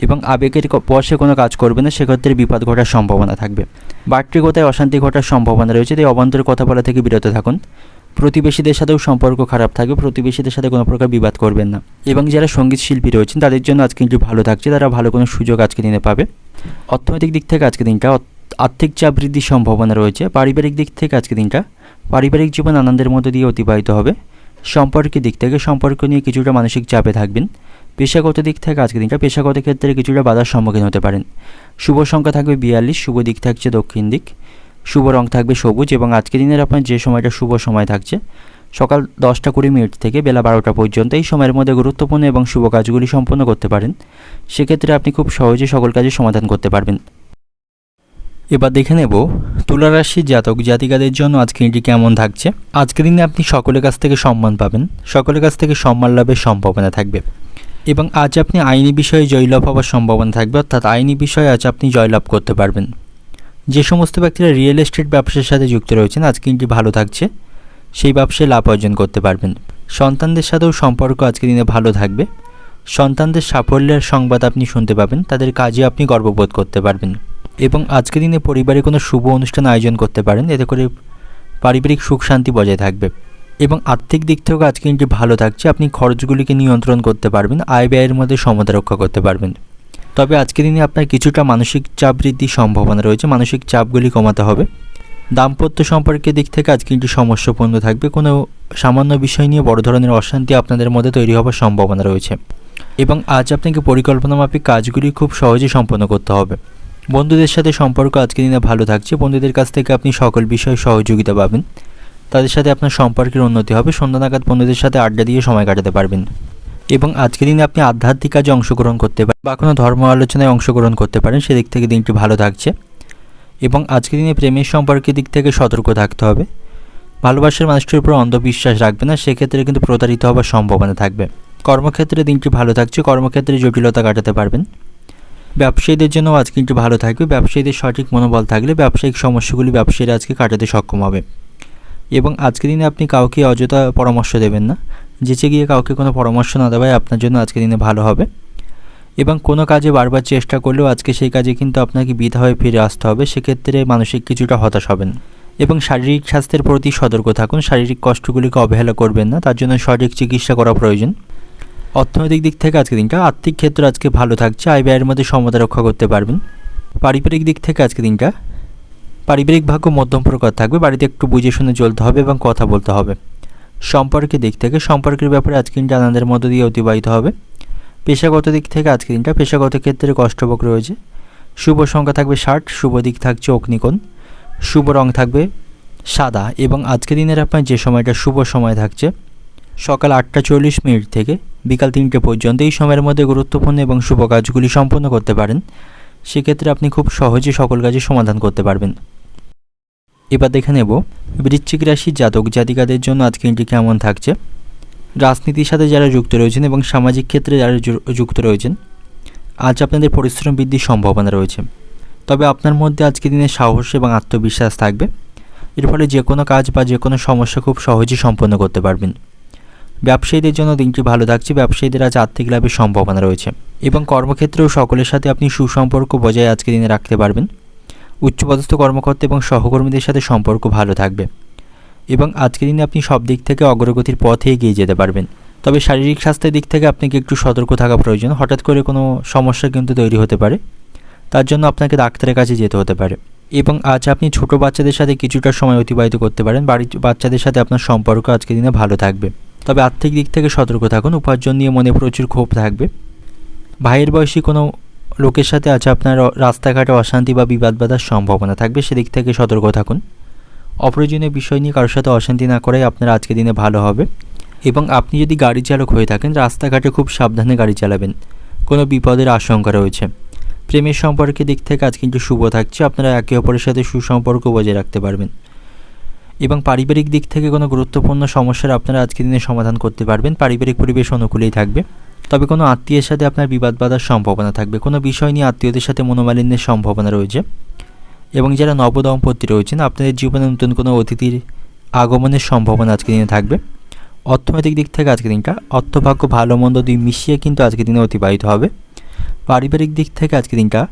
এবং আবেগের বসে কোনো কাজ করবে না, সেক্ষেত্রে বিপদ ঘটার সম্ভাবনা থাকবে। বাট্রিকতায় অশান্তি ঘটার সম্ভাবনা রয়েছে, তাই অবান্তর কথা বলা থেকে বিরত থাকুন। প্রতিবেশীদের সাথেও সম্পর্ক খারাপ থাকবে প্রতিবেশীদের সাথে কোনো প্রকার বিবাদ করবেন না। এবং যারা সংগীত শিল্পী রয়েছেন, তাদের জন্য আজকে দিনটি ভালো থাকছে, তারা ভালো কোনো সুযোগ আজকে দিনে পাবে। অর্থনৈতিক দিক থেকে আজকে দিনটা আর্থিক চাপ বৃদ্ধির সম্ভাবনা রয়েছে, পারিবারিক দিক থেকে আজকে দিনটা পারিবারিক জীবন আনন্দের মধ্যে দিয়ে অতিবাহিত হবে। সম্পর্কের দিক থেকে সম্পর্ক নিয়ে কিছুটা মানসিক চাপে থাকবেন। পেশাগত দিক থেকে আজকে দিনটা পেশাগত ক্ষেত্রে কিছুটা বাধার সম্মুখীন হতে পারেন। শুভ সংখ্যা থাকবে বিয়াল্লিশ, শুভ দিক থাকছে দক্ষিণ দিক। শুভ রং থাকবে সবুজ এবং আজকের দিনের আপনার যে সময়টা শুভ সময় থাকছে, সকাল দশটা কুড়ি মিনিট থেকে বেলা বারোটা পর্যন্ত এই সময়ের মধ্যে গুরুত্বপূর্ণ এবং শুভ কাজগুলি সম্পন্ন করতে পারেন। সেক্ষেত্রে আপনি খুব সহজে সকল কাজের সমাধান করতে পারবেন। এবার দেখে নেব তুলা রাশির জাতক জাতিকাদের জন্য আজকে দিনটি কেমন থাকছে। আজকের দিনে আপনি সকলের কাছ থেকে সম্মান পাবেন, সকলের কাছ থেকে সম্মান লাভের সম্ভাবনা থাকবে এবং আজ আপনি আইনি বিষয়ে জয়লাভ হওয়ার সম্ভাবনা থাকবে, অর্থাৎ আইনি বিষয়ে আজ আপনি জয়লাভ করতে পারবেন। যে সমস্ত ব্যক্তিরা রিয়েল এস্টেট ব্যবসার সাথে যুক্ত রয়েছেন, আজকে দিনটি ভালো থাকছে। সেই ব্যবসায় লাভ অর্জন করতে পারবেন। সন্তানদের সাথেও সম্পর্ক আজকে দিনে ভালো থাকবে। সন্তানদের সাফল্যের সংবাদ আপনি শুনতে পাবেন, তাদের কাজে আপনি গর্ববোধ করতে পারবেন। এবং আজকের দিনে পরিবারে কোনো শুভ অনুষ্ঠান আয়োজন করতে পারেন, এতে করে পারিবারিক সুখ শান্তি বজায় থাকবে। এবং আর্থিক দিক থেকেও আজকে দিনটি ভালো থাকছে, আপনি খরচগুলিকে নিয়ন্ত্রণ করতে পারবেন, আয় ব্যয়ের মধ্যে সমতা রক্ষা করতে পারবেন। তবে আজকের দিনে আপনার কিছুটা মানসিক চাপ বৃদ্ধির সম্ভাবনা রয়েছে। মানসিক চাপগুলি কমাতে হবে। দাম্পত্য সম্পর্কের দিক থেকে আজকে একটু সমস্যাপূর্ণ থাকবে। কোনো সামান্য বিষয় নিয়ে বড় ধরনের অশান্তি আপনাদের মধ্যে তৈরি হওয়ার সম্ভাবনা রয়েছে। এবং আজ আপনাকে পরিকল্পনা মাফিক কাজগুলি খুব সহজে সম্পন্ন করতে হবে। বন্ধুদের সাথে সম্পর্ক আজকে দিনে ভালো থাকছে। বন্ধুদের কাছ থেকে আপনি সকল বিষয়ে সহযোগিতা পাবেন। তাদের সাথে আপনার সম্পর্কের উন্নতি হবে। সন্ধ্যা নাগাদ বন্ধুদের সাথে আড্ডা দিয়ে সময় কাটাতে পারবেন। এবং আজকের দিনে আপনি আধ্যাত্মিক কাজে অংশগ্রহণ করতে পারেন বা কোনো ধর্ম আলোচনায় অংশগ্রহণ করতে পারেন সেদিক থেকে দিনটি ভালো থাকছে। এবং আজকের দিনে প্রেমের সম্পর্কের দিক থেকে সতর্ক থাকতে হবে। ভালোবাসার মানুষটির উপর অন্ধবিশ্বাস রাখবে না, সেক্ষেত্রে কিন্তু প্রতারিত হওয়ার সম্ভাবনা থাকবে। কর্মক্ষেত্রে দিনটি ভালো থাকছে, কর্মক্ষেত্রে জটিলতা কাটাতে পারবেন। ব্যবসায়ীদের জন্য আজ কিন্তু ভালো থাকবে। ব্যবসায়ীদের সঠিক মনোবল থাকলে ব্যবসায়িক সমস্যাগুলি ব্যবসায়ীরা আজকে কাটাতে সক্ষম হবে। এবং আজকের দিনে আপনি কাউকে অযথা পরামর্শ দেবেন না। যেচে গিয়ে কাউকে কোনো পরামর্শ না দেওয়াই আপনার জন্য আজকের দিনে ভালো হবে। এবং কোনো কাজে বারবার চেষ্টা করলেও আজকে সেই কাজে কিন্তু আপনাকে বিধা হয়ে ফিরে আসতে হবে, সেক্ষেত্রে মানসিক কিছুটা হতাশ হবেন। এবং শারীরিক স্বাস্থ্যের প্রতি সতর্ক থাকুন, শারীরিক কষ্টগুলিকে অবহেলা করবেন না, তার জন্য সঠিক চিকিৎসা করা প্রয়োজন। অর্থনৈতিক দিক থেকে আজকে দিনটা, আর্থিক ক্ষেত্র আজকে ভালো থাকছে আয় ব্যয়ের মধ্যে সমতা রক্ষা করতে পারবেন। পারিবারিক দিক থেকে আজকে দিনটা, পারিবারিক ভাগ্য মধ্যম প্রকার থাকবে, বাড়িতে একটু বুঝে শুনে চলতে হবে এবং কথা বলতে হবে। সম্পর্কের দিক থেকে, সম্পর্কের ব্যাপারে আজকে দিনটা আনন্দের মধ্য দিয়ে অতিবাহিত হবে। পেশাগত দিক থেকে আজকে দিনটা, পেশাগত ক্ষেত্রে কষ্টভোগ রয়েছে। শুভ সংখ্যা থাকবে ষাট, শুভ দিক থাকছে অগ্নিকোণ। শুভ রং থাকবে সাদা এবং আজকে দিনের আপনার যে সময়টা, শুভ সময় থাকছে, সকাল আটটা চল্লিশ মিনিট থেকে বিকাল তিনটে পর্যন্ত এই সময়ের মধ্যে গুরুত্বপূর্ণ এবং শুভ কাজগুলি সম্পন্ন করতে পারেন। সেক্ষেত্রে আপনি খুব সহজে সকল কাজের সমাধান করতে পারবেন। এবার দেখে নেব বৃশ্চিক রাশির জাতক জাতিকাদের জন্য আজকে দিনটি কেমন থাকছে। রাজনীতির সাথে যারা যুক্ত রয়েছেন এবং সামাজিক ক্ষেত্রে যারা যুক্ত রয়েছেন, আজ আপনাদের পরিশ্রম বৃদ্ধির সম্ভাবনা রয়েছে। তবে আপনার মধ্যে আজকে দিনে সাহস এবং আত্মবিশ্বাস থাকবে। এর ফলে যে কোনো কাজ বা যে কোনো সমস্যা খুব সহজেই সম্পন্ন করতে পারবেন। ব্যবসায়ীদের জন্য দিনটি ভালো থাকছে, ব্যবসায়ীদের আজ আর্থিক লাভের সম্ভাবনা রয়েছে। এবং কর্মক্ষেত্রেও সকলের সাথে আপনি সুসম্পর্ক বজায় আজকে দিনে রাখতে পারবেন। উচ্চপদস্থ কর্মকর্তা এবং সহকর্মীদের সাথে সম্পর্ক ভালো থাকবে। এবং আজকের দিনে আপনি সব দিক থেকে অগ্রগতির পথে এগিয়ে যেতে পারবেন। তবে শারীরিক স্বাস্থ্যের দিক থেকে আপনাকে একটু সতর্ক থাকা প্রয়োজন। হঠাৎ করে কোনো সমস্যা কিন্তু তৈরি হতে পারে। তার জন্য আপনাকে ডাক্তারের কাছে যেতে হতে পারে। এবং আজ আপনি ছোট বাচ্চাদের সাথে কিছুটা সময় অতিবাহিত করতে পারেন। বাড়ির বাচ্চাদের সাথে আপনার সম্পর্ক আজকের দিনে ভালো থাকবে। তবে আর্থিক দিক থেকে সতর্ক থাকুন। উপার্জন নিয়ে মনে প্রচুর ক্ষোভ থাকবে। ভাইয়ের বয়সী কোনো লোকের সাথে আছে আপনার রাস্তাঘাটে অশান্তি বা বিবাদ বাঁধার সম্ভাবনা থাকবে, সেদিক থেকে সতর্ক থাকুন। অপ্রয়োজনীয় বিষয় নিয়ে কারোর সাথে অশান্তি না করাই আপনার আজকে দিনে ভালো হবে। এবং আপনি যদি গাড়ি চালক হয়ে থাকেন, রাস্তাঘাটে খুব সাবধানে গাড়ি চালাবেন। কোনো বিপদের আশঙ্কা রয়েছে। প্রেমের সম্পর্কের দিক থেকে আজ কিন্তু শুভ থাকছে, আপনারা একে অপরের সাথে সুসম্পর্ক বজায় রাখতে পারবেন। এবং পারিবারিক দিক থেকে কোনো গুরুত্বপূর্ণ সমস্যার আপনারা আজকে দিনে সমাধান করতে পারবেন, পারিবারিক পরিবেশ অনুকূলেই থাকবে। তবে কোনো আত্মীয়ের সাথে আপনার বিবাদ বাঁধার সম্ভাবনা থাকবে। কোনো বিষয় নিয়ে আত্মীয়দের সাথে মনোমালিন্যের সম্ভাবনা রয়েছে। এবং যারা নবদম্পতি রয়েছেন, আপনাদের জীবনে নতুন কোনো অতিথির আগমনের সম্ভাবনা আজকের দিনে থাকবে। অর্থনৈতিক দিক থেকে আজকের দিনটা অর্থভাগ্য ভালো মন্দ দুই মিশিয়ে কিন্তু আজকের দিনে অতিবাহিত হবে। পারিবারিক দিক থেকে আজকের দিনটা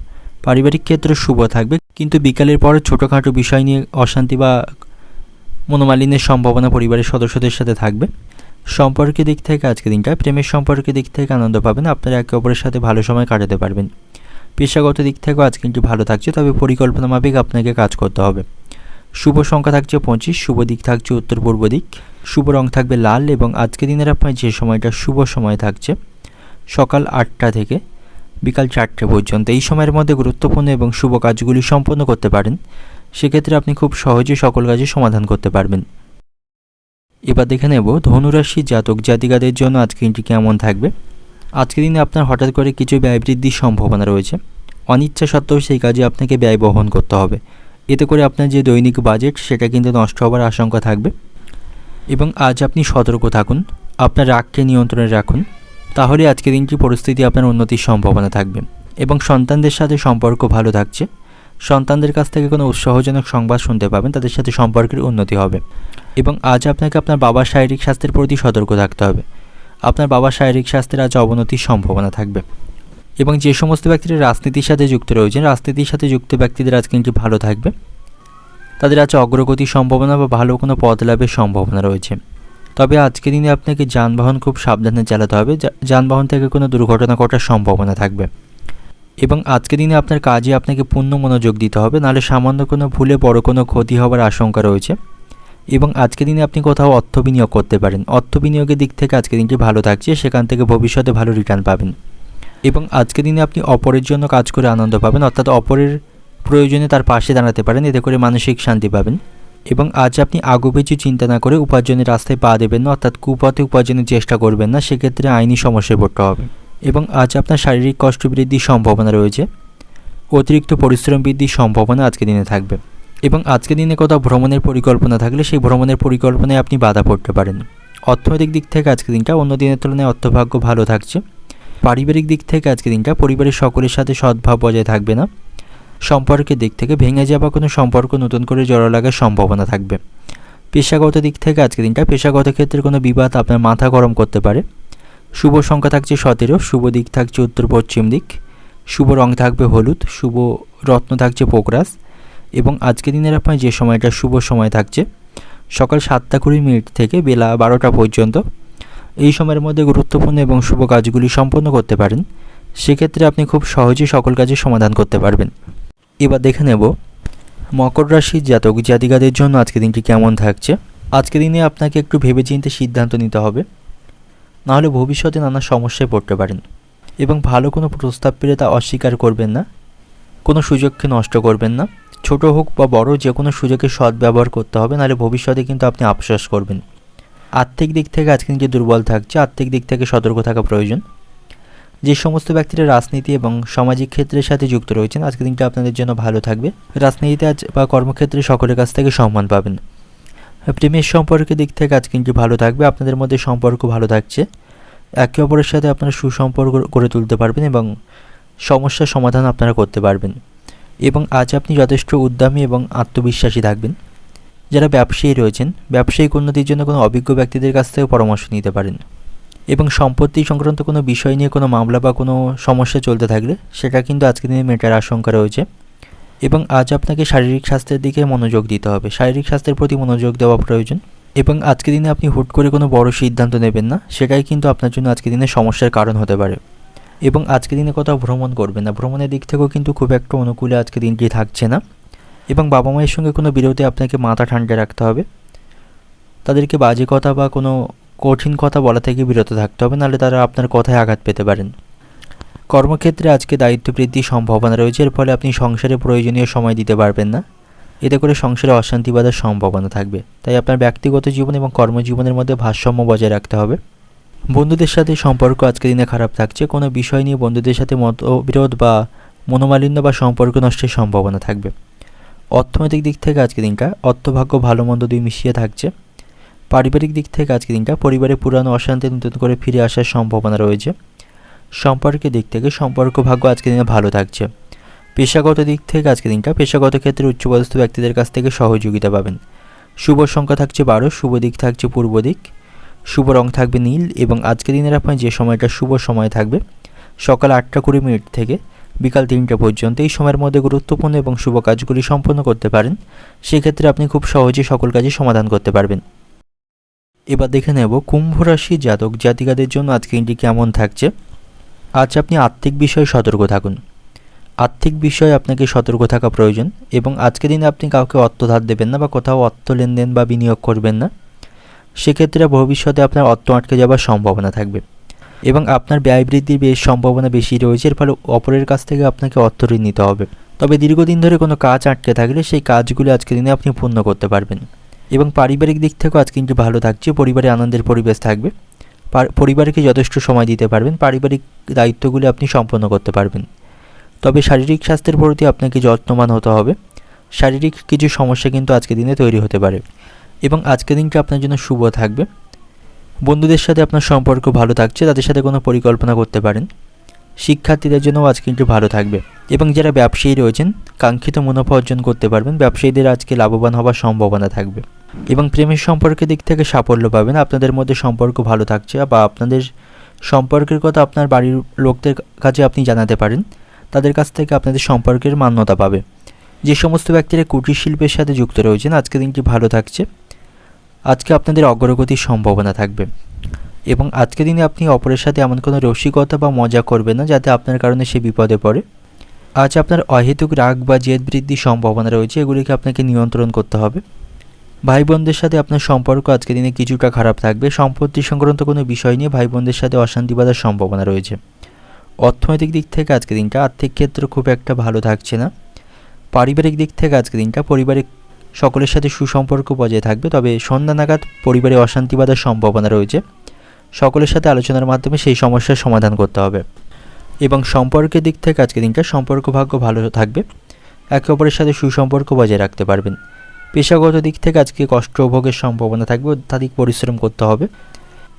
পারিবারিক ক্ষেত্রে শুভ থাকবে। কিন্তু বিকালের পরে ছোটোখাটো বিষয় নিয়ে অশান্তি বা মনোমালিন্যের সম্ভাবনা পরিবারের সদস্যদের সাথে থাকবে। সম্পর্কের দিক থেকে আজকের দিনটা, প্রেমের সম্পর্কের দিক থেকে আনন্দ পাবেন, আপনারা একে অপরের সাথে ভালো সময় কাটাতে পারবেন। পেশাগত দিক থেকেও আজকে কিন্তু ভালো থাকছে, তবে পরিকল্পনা মাফিক আপনাকে কাজ করতে হবে। শুভ সংখ্যা থাকছে পঁচিশ, শুভ দিক থাকছে উত্তর পূর্ব দিক। শুভ রং থাকবে লাল এবং আজকের দিনের আপনার যে সময়টা, শুভ সময় থাকছে সকাল আটটা থেকে বিকাল চারটে পর্যন্ত। এই সময়ের মধ্যে গুরুত্বপূর্ণ এবং শুভ কাজগুলি সম্পন্ন করতে পারেন। সেক্ষেত্রে আপনি খুব সহজে সকল কাজে সমাধান করতে পারবেন। এবার দেখে নেব ধনুরাশি জাতক জাতিকাদের জন্য আজকে দিনটি কেমন থাকবে। আজকের দিনে আপনার হঠাৎ করে কিছু ব্যয় বৃদ্ধির সম্ভাবনা রয়েছে। অনিচ্ছা সত্ত্বেও সেই কাজে আপনাকে ব্যয় বহন করতে হবে। এতে করে আপনার যে দৈনিক বাজেট, সেটা কিন্তু নষ্ট হওয়ার আশঙ্কা থাকবে। এবং আজ আপনি সতর্ক থাকুন, আপনার রাগকে নিয়ন্ত্রণে রাখুন। তাহলে আজকের দিনটি পরিস্থিতি আপনার উন্নতির সম্ভাবনা থাকবে এবং সন্তানদের সাথে সম্পর্ক ভালো থাকছে। সন্তানদের কাছ থেকে কোনো উৎসাহজনক সংবাদ শুনতে পাবেন, তাদের সাথে সম্পর্কের উন্নতি হবে। এবং আজ আপনাকে আপনার বাবার শারীরিক স্বাস্থ্যের প্রতি সতর্ক থাকতে হবে। আপনার বাবার শারীরিক স্বাস্থ্যের আজ অবনতির সম্ভাবনা থাকবে। এবং যে সমস্ত ব্যক্তিরা রাজনীতির সাথে যুক্ত রয়েছেন, রাজনীতির সাথে যুক্ত ব্যক্তিদের আজ কিন্তু ভালো থাকবে। তাদের আজ অগ্রগতির সম্ভাবনা বা ভালো কোনো পদ লাভের সম্ভাবনা রয়েছে। তবে আজকের দিনে আপনাকে যানবাহন খুব সাবধানে চালাতে হবে। যানবাহন থেকে কোনো দুর্ঘটনা ঘটার সম্ভাবনা থাকবে। এবং আজকের দিনে আপনার কাজে আপনাকে পূর্ণ মনোযোগ দিতে হবে, নাহলে সামান্য কোনো ভুলে বড় কোনো ক্ষতি হওয়ার আশঙ্কা রয়েছে। এবং আজকের দিনে আপনি কোথাও অর্থ বিনিয়োগ করতে পারেন। অর্থ বিনিয়োগের দিক থেকে আজকে দিনটি ভালো থাকছে, সেখান থেকে ভবিষ্যতে ভালো রিটার্ন পাবেন। এবং আজকের দিনে আপনি অপরের জন্য কাজ করে আনন্দ পাবেন, অর্থাৎ অপরের প্রয়োজনে তার পাশে দাঁড়াতে পারেন, এতে করে মানসিক শান্তি পাবেন। এবং আজ আপনি আগুপিছু চিন্তা না করে উপার্জনের রাস্তায় পা দেবেন না, অর্থাৎ কুপথে উপার্জনের চেষ্টা করবেন না, সেক্ষেত্রে আইনি সমস্যায় পড়তে হবে। এবং আজ আপনার শারীরিক কষ্ট বৃদ্ধির সম্ভাবনা রয়েছে। অতিরিক্ত পরিশ্রম বৃদ্ধির সম্ভাবনা আজকের দিনে থাকবে এবং আজকের দিনে কোথাও ভ্রমণের পরিকল্পনা থাকলে সেই ভ্রমণের পরিকল্পনায় আপনি বাধা পড়তে পারেন। অর্থনৈতিক দিক থেকে আজকের দিনটা অন্য দিনের তুলনায় অর্থভাগ্য ভালো থাকছে। পারিবারিক দিক থেকে আজকের দিনটা পরিবারের সকলের সাথে সদ্ভাব বজায় থাকবে না। সম্পর্কের দিক থেকে ভেঙে যাওয়া কোনো সম্পর্ক নতুন করে জড়ো লাগার সম্ভাবনা থাকবে। পেশাগত দিক থেকে আজকের দিনটা পেশাগত ক্ষেত্রে কোনো বিবাদ আপনার মাথা গরম করতে পারে। শুভ সংখ্যা থাকছে সতেরো, শুভ দিক থাকছে উত্তর পশ্চিম দিক, শুভ রং থাকবে হলুদ, শুভ রত্ন থাকছে পোকরাস, এবং আজকের দিনের আপনার যে সময়টা, শুভ সময় থাকছে, সকাল সাতটা কুড়ি মিনিট থেকে বেলা বারোটা পর্যন্ত। এই সময়ের মধ্যে গুরুত্বপূর্ণ এবং শুভ কাজগুলি সম্পন্ন করতে পারেন, সেক্ষেত্রে আপনি খুব সহজেই সকল কাজের সমাধান করতে পারবেন। এবার দেখে নেব, মকর রাশির জাতক জাতিকাদের জন্য আজকের দিনটি কেমন থাকছে? আজকের দিনে আপনাকে একটু ভেবেচিন্তে সিদ্ধান্ত নিতে হবে। নাহলে ভবিষ্যতে নানা সমস্যায় পড়তে পারেন। এবং ভালো কোনো প্রস্তাব পেলে তা অস্বীকার করবেন না। কোনো সুযোগকে নষ্ট করবেন না। ছোট হোক বা বড় যে কোনো সুযোগের সদ্ব্যবহার করতে হবে, নাহলে ভবিষ্যতে কিন্তু আপনি আফসোস করবেন। আর্থিক দিক থেকে আজকে যে দুর্বল থাকছে। আর্থিক দিক থেকে সতর্ক থাকা প্রয়োজন। যে সমস্ত ব্যক্তিরা রাজনীতি এবং সামাজিক ক্ষেত্রের সাথে যুক্ত রয়েছেন আজকে দিনটা আপনাদের জন্য ভালো থাকবে। রাজনীতিতে আজ বা কর্মক্ষেত্রে সকলের কাছ থেকে সম্মান পাবেন। প্রেমের সম্পর্কের দিক থেকে আজ কিন্তু ভালো থাকবে, আপনাদের মধ্যে সম্পর্ক ভালো থাকছে। একে অপরের সাথে আপনারা সুসম্পর্ক করে তুলতে পারবেন এবং সমস্যার সমাধান আপনারা করতে পারবেন। এবং আজ আপনি যথেষ্ট উদ্যমী এবং আত্মবিশ্বাসী থাকবেন। যারা ব্যবসায়ী রয়েছেন, ব্যবসায়িক উন্নতির জন্য কোনো অভিজ্ঞ ব্যক্তিদের কাছ থেকে পরামর্শ নিতে পারেন। এবং সম্পত্তি সংক্রান্ত কোনো বিষয় নিয়ে কোনো মামলা বা কোনো সমস্যা চলতে থাকলে সেটা কিন্তু আজকের দিনে মেটার আশঙ্কা রয়েছে। এবং আজ আপনাকে শারীরিক স্বাস্থ্যের দিকে মনোযোগ দিতে হবে। শারীরিক স্বাস্থ্যের প্রতি মনোযোগ দেওয়া প্রয়োজন এবং আজকের দিনে আপনি হুট করে কোনো বড় সিদ্ধান্ত নেবেন না, সেটাই কিন্তু আপনার জন্য আজকে দিনে সমস্যার কারণ হতে পারে। এবং আজকের দিনে কোথাও ভ্রমণ করবেন না। ভ্রমণের দিক থেকেও কিন্তু খুব একটা অনুকূলে আজকে দিনটি থাকছে না। এবং বাবা মায়ের সঙ্গে কোনো বিরতি আপনাকে মাথা ঠান্ডা রাখতে হবে। তাদেরকে বাজে কথা বা কোনো কঠিন কথা বলা থেকে বিরত থাকতে হবে, নাহলে তারা আপনার কথায় আঘাত পেতে পারেন। কর্মক্ষেত্রে আজকে দায়িত্ব বৃদ্ধির সম্ভাবনা রয়েছে, এর ফলে আপনি সংসারে প্রয়োজনীয় সময় দিতে পারবেন না। এতে করে সংসারে অশান্তি বাঁধার সম্ভাবনা থাকবে। তাই আপনার ব্যক্তিগত জীবন এবং কর্মজীবনের মধ্যে ভারসাম্য বজায় রাখতে হবে। বন্ধুদের সাথে সম্পর্ক আজকের দিনে খারাপ থাকছে, কোনো বিষয় নিয়ে বন্ধুদের সাথে মতবিরোধ বা মনোমালিন্য বা সম্পর্ক নষ্টের সম্ভাবনা থাকবে। অর্থনৈতিক দিক থেকে আজকে দিনটা অর্থভাগ্য ভালো মন্দ দুই মিশিয়ে থাকছে। পারিবারিক দিক থেকে আজকে দিনটা পরিবারে পুরানো অশান্তি নতুন করে ফিরে আসার সম্ভাবনা রয়েছে। সম্পর্কের দিক থেকে সম্পর্ক ভাগ্য আজকে দিনে ভালো থাকছে। পেশাগত দিক থেকে আজকের দিনটা পেশাগত ক্ষেত্রে উচ্চপদস্থ ব্যক্তিদের কাছ থেকে সহযোগিতা পাবেন। শুভ সংখ্যা থাকছে বারো, শুভ দিক থাকছে পূর্ব দিক। শুভ রং থাকবে নীল এবং আজকের দিনের আপনার যে সময়টা শুভ সময় থাকবে, সকাল আটটা কুড়ি মিনিট থেকে বিকাল তিনটে পর্যন্ত এই সময়ের মধ্যে গুরুত্বপূর্ণ এবং শুভ কাজগুলি সম্পন্ন করতে পারেন। সেক্ষেত্রে আপনি খুব সহজে সকল কাজই সমাধান করতে পারবেন। এবার দেখে নেব কুম্ভ রাশি জাতক জাতিকাদের জন্য আজকে দিনটি কেমন থাকছে। আজ আপনি আর্থিক বিষয়ে সতর্ক থাকুন। আর্থিক বিষয়ে আপনাকে সতর্ক থাকা প্রয়োজন এবং আজকের দিনে আপনি কাউকে অর্থ ধার দেবেন না বা কোথাও অর্থ লেনদেন বা বিনিয়োগ করবেন না। সেক্ষেত্রে ভবিষ্যতে আপনার অর্থ আটকে যাওয়ার সম্ভাবনা থাকবে এবং আপনার ব্যয় বৃদ্ধির বেশ সম্ভাবনা বেশি রয়েছে। এর ফলে অপরের কাছ থেকে আপনাকে অর্থ ঋণ নিতে হবে। তবে দীর্ঘদিন ধরে কোনো কাজ আটকে থাকলে সেই কাজগুলি আজকের দিনে আপনি পূর্ণ করতে পারবেন এবং পারিবারিক দিক থেকেও আজকে কিন্তু ভালো থাকছে, পরিবারে আনন্দের পরিবেশ থাকবে। পরিবারকে যথেষ্ট সময় দিতে পারবেন, পারিবারিক দায়িত্বগুলি আপনি সম্পন্ন করতে পারবেন। তবে শারীরিক স্বাস্থ্যের প্রতি আপনাকে যত্নবান হতে হবে। শারীরিক কিছু সমস্যা কিন্তু আজকের দিনে তৈরি হতে পারে এবং আজকের দিনটা আপনার জন্য শুভ থাকবে। বন্ধুদের সাথে আপনার সম্পর্ক ভালো থাকছে, তাদের সাথে কোনো পরিকল্পনা করতে পারেন। শিক্ষার্থীদের জন্যও আজ কিন্তু ভালো থাকবে এবং যারা ব্যবসায়ী রয়েছেন, কাঙ্ক্ষিত মুনাফা অর্জন করতে পারবেন, ব্যবসায়ীদের আজকে লাভবান হওয়ার সম্ভাবনা থাকবে। এবং প্রেমের সম্পর্কের দিক থেকে সাফল্য পাবেন। আপনাদের মধ্যে সম্পর্ক ভালো থাকছে বা আপনাদের সম্পর্কের কথা আপনার বাড়ির লোকদের কাছে আপনি জানাতে পারেন, তাদের কাছ থেকে আপনাদের সম্পর্কের মান্যতা পাবে। যে সমস্ত ব্যক্তিরা কুটির শিল্পের সাথে যুক্ত রয়েছেন আজকে দিনটি ভালো থাকছে। আজকে আপনাদের অগ্রগতির সম্ভাবনা থাকবে। এবং আজকে দিনে আপনি অপরের সাথে এমন কোনো রসিকতা বা মজা করবেন না, যাতে আপনার কারণে সে বিপদে পড়ে। আজ আপনার অহেতুক রাগ বা জেদ বৃদ্ধির সম্ভাবনা রয়েছে, এগুলিকে আপনাকে নিয়ন্ত্রণ করতে হবে। ভাই বোনদের সাথে আপনার সম্পর্ক আজকে দিনে কিছুটা খারাপ থাকবে। সম্পত্তি সংক্রান্ত কোনো বিষয় নিয়ে ভাই বোনদের সাথে অশান্তি বাঁধার সম্ভাবনা রয়েছে। অর্থনৈতিক দিক থেকে আজকে দিনটা আর্থিক ক্ষেত্র খুব একটা ভালো থাকছে না। পারিবারিক দিক থেকে আজকে দিনটা পরিবারিক সকলের সাথে সুসম্পর্ক বজায় থাকবে, তবে সন্ধ্যা নাগাদ পরিবারে অশান্তি বাঁধার সম্ভাবনা রয়েছে। সকলের সাথে আলোচনার মাধ্যমে সেই সমস্যার সমাধান করতে হবে। এবং সম্পর্কের দিক থেকে আজকে দিনটা সম্পর্ক ভাগ্য ভালো থাকবে। একে অপরের সাথে সুসম্পর্ক বজায় রাখতে পারবেন। পেশাগত দিক থেকে আজকে কষ্ট ভোগের সম্ভাবনা থাকবে, অত্যাধিক পরিশ্রম করতে হবে।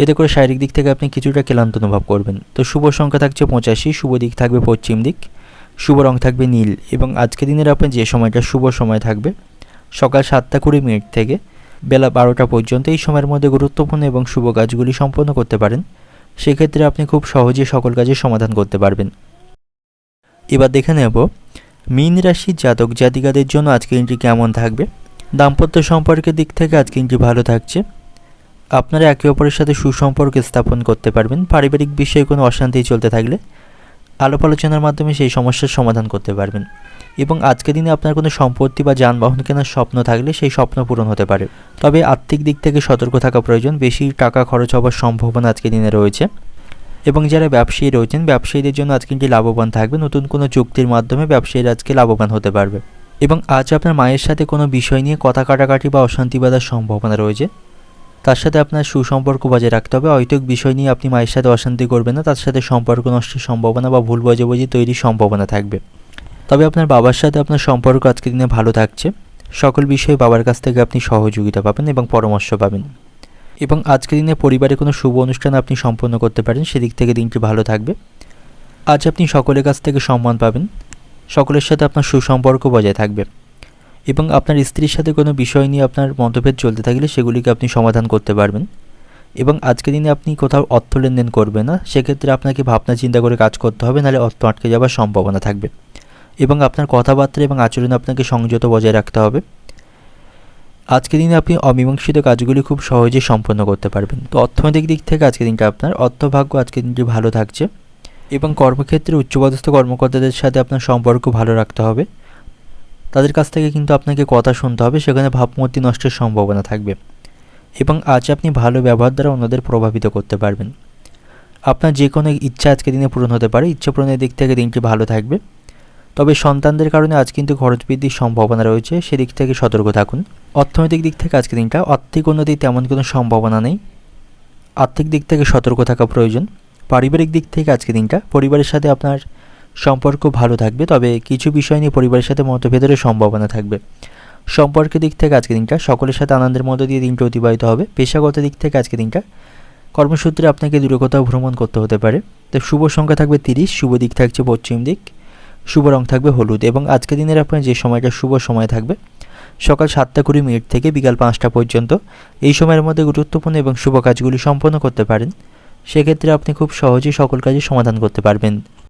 এতে করে শারীরিক দিক থেকে আপনি কিছুটা ক্লান্ত অনুভব করবেন। তো শুভ সংখ্যা থাকছে পঁচাশি, শুভ দিক থাকবে পশ্চিম দিক, শুভ রং থাকবে নীল এবং আজকে দিনের আপনার যে সময়টা, শুভ সময় থাকবে, সকাল সাতটা কুড়ি মিনিট থেকে বেলা বারোটা পর্যন্ত এই সময়ের মধ্যে গুরুত্বপূর্ণ এবং শুভ কাজগুলি সম্পন্ন করতে পারেন। সেক্ষেত্রে আপনি খুব সহজে সকল কাজের সমাধান করতে পারবেন। এবার দেখে নেব, মীন রাশির জাতক জাতিকাদের জন্য আজকে দিনটি কেমন থাকবে? দাম্পত্য সম্পর্কের দিক থেকে আজকে দিনটি ভালো থাকছে। আপনারা একে অপরের সাথে সুসম্পর্ক স্থাপন করতে পারবেন। পারিবারিক বিষয়ে কোনো অশান্তি চলতে থাকলে আলাপ আলোচনার মাধ্যমে সেই সমস্যার সমাধান করতে পারবেন। এবং আজকের দিনে আপনার কোনো সম্পত্তি বা যানবাহন কেনার স্বপ্ন থাকলে সেই স্বপ্ন পূরণ হতে পারে। তবে আর্থিক দিক থেকে সতর্ক থাকা প্রয়োজন। বেশি টাকা খরচ হওয়ার সম্ভাবনা আজকের দিনে রয়েছে। এবং যারা ব্যবসায়ী রয়েছেন, ব্যবসায়ীদের জন্য আজকে লাভবান থাকবে। নতুন কোনো চুক্তির মাধ্যমে ব্যবসায়ীরা আজকে লাভবান হতে পারবে। এবং আজ আপনার মায়ের সাথে কোনো বিষয় নিয়ে কথা কাটাকাটি বা অশান্তি বাঁধার সম্ভাবনা রয়েছে? তার সাথে আপনার সুসম্পর্ক বজায় রাখতে হবে। অহেতুক বিষয় নিয়ে আপনি মায়ের সাথে অশান্তি করবেন না। তার সাথে সম্পর্ক নষ্টের সম্ভাবনা বা ভুল বোঝাবুঝি তৈরির সম্ভাবনা থাকবে। তবে আপনার বাবার সাথে আপনার সম্পর্ক আজকের দিনে ভালো থাকছে। সকল বিষয়ে বাবার কাছ থেকে আপনি সহযোগিতা পাবেন এবং পরামর্শ পাবেন। এবং আজকের দিনে পরিবারে কোনো শুভ অনুষ্ঠান আপনি সম্পন্ন করতে পারেন। সেদিক থেকে দিনটি ভালো থাকবে। আজ আপনি সকলের কাছ থেকে সম্মান পাবেন। সকলের সাথে আপনার সুসম্পর্ক বজায় থাকবে এবং আপনার স্ত্রীর সাথে কোনো বিষয় নিয়ে আপনার মতভেদ চলতে থাকলে সেগুলিকে আপনি সমাধান করতে পারবেন এবং আজকের দিনে আপনি কোথাও অর্থ লেনদেন করবেন না, সেক্ষেত্রে আপনাকে ভাবনা চিন্তা করে কাজ করতে হবে, নাহলে অর্থ আটকে যাওয়ার সম্ভাবনা থাকবে এবং আপনার কথাবার্তা এবং আচরণে আপনাকে সংযত বজায় রাখতে হবে। আজকের দিনে আপনি অমীমাংসিত কাজগুলি খুব সহজে সম্পন্ন করতে পারবেন। তো অর্থনৈতিক দিক থেকে আজকের দিনটা আপনার, অর্থভাগ্য আজকের দিনটি ভালো থাকছে। এবং কর্মক্ষেত্রে উচ্চপদস্থ কর্মকর্তাদের সাথে আপনার সম্পর্ক ভালো রাখতে হবে। তাদের কাছ থেকে কিন্তু আপনাকে কথা শুনতে হবে, সেখানে ভাবমূর্তি নষ্টের সম্ভাবনা থাকবে। এবং আজ আপনি ভালো ব্যবহার দ্বারা অন্যদের প্রভাবিত করতে পারবেন। আপনার যে কোনো ইচ্ছা আজকে দিনে পূরণ হতে পারে, ইচ্ছা পূরণের দিক থেকে দিনটি ভালো থাকবে। তবে সন্তানদের কারণে আজ কিন্তু খরচ বৃদ্ধির সম্ভাবনা রয়েছে, সেদিক থেকে সতর্ক থাকুন। অর্থনৈতিক দিক থেকে আজকে দিনটা, আর্থিক উন্নতির তেমন কোনো সম্ভাবনা নেই। আর্থিক দিক থেকে সতর্ক থাকা প্রয়োজন। পারিবারিক দিক থেকে আজকে দিনটা, পরিবারের সাথে আপনার সম্পর্ক ভালো থাকবে, তবে কিছু বিষয় নিয়ে পরিবারের সাথে মতভেদের সম্ভাবনা থাকবে। সম্পর্কের দিক থেকে আজকে দিনটা, সকলের সাথে আনন্দের মধ্য দিয়ে দিনটা অতিবাহিত হবে। পেশাগত দিক থেকে আজকে দিনটা, কর্মসূত্রে আপনাকে দূরে কোথাও ভ্রমণ করতে হতে পারে। তো শুভ সংখ্যা থাকবে তিরিশ, শুভ দিক থাকছে পশ্চিম দিক, শুভ রং থাকবে হলুদ এবং আজকে দিনের আপনার যে সময়টা, শুভ সময় থাকবে। সকাল সাতটা কুড়ি মিনিট থেকে বিকাল পাঁচটা পর্যন্ত এই সময়ের মধ্যে গুরুত্বপূর্ণ এবং শুভ কাজগুলি সম্পন্ন করতে পারেন। সেক্ষেত্রে আপনি খুব সহজেই সকল কাজে সমাধান করতে পারবেন।